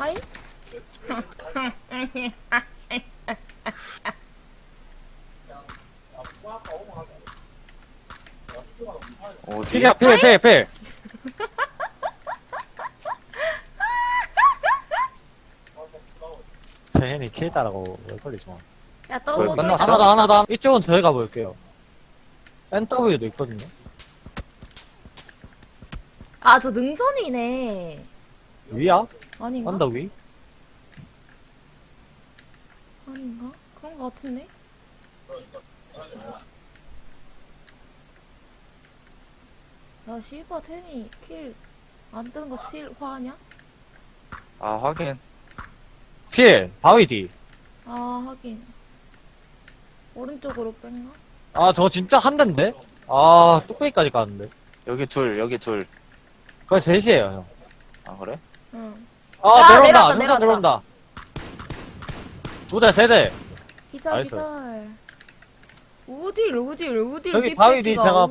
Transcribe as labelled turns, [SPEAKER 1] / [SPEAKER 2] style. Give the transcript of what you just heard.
[SPEAKER 1] 하이?
[SPEAKER 2] 어디?
[SPEAKER 3] 필이야, 필, 필, 필. 재현이 킬 따라고 왜 걸리지 마.
[SPEAKER 1] 야, 또,
[SPEAKER 2] 거의
[SPEAKER 1] 또, 또.
[SPEAKER 2] 끝났어?
[SPEAKER 1] 있다.
[SPEAKER 3] 하나 더, 하나 더. 이쪽은 저희가 볼게요. NW도 있거든요.
[SPEAKER 1] 아, 저 능선이네.
[SPEAKER 3] 위야?
[SPEAKER 1] 아닌가?
[SPEAKER 3] 언더 위?
[SPEAKER 1] 아닌가? 그런 거 같은데? 야, 씨바, 테니, 킬, 안 뜨는 거 실화냐?
[SPEAKER 2] 아, 하긴.
[SPEAKER 3] 필, 바위 뒤.
[SPEAKER 1] 아, 하긴. 오른쪽으로 뺀가?
[SPEAKER 3] 아, 저거 진짜 한 대인데? 아, 뚝배기까지 가는데.
[SPEAKER 2] 여기 둘, 여기 둘.
[SPEAKER 3] 그거 셋이에요, 형.
[SPEAKER 2] 아, 그래?
[SPEAKER 1] 응.
[SPEAKER 3] 아,
[SPEAKER 1] 야,
[SPEAKER 3] 내려온다.
[SPEAKER 1] 내려왔다, 내려왔다.
[SPEAKER 3] 내려온다. 두 대, 세 대.
[SPEAKER 1] 기절,
[SPEAKER 3] 나이스.
[SPEAKER 1] 기절. 우딜, 우딜, 우딜.
[SPEAKER 3] 여기 바위 뒤 제가.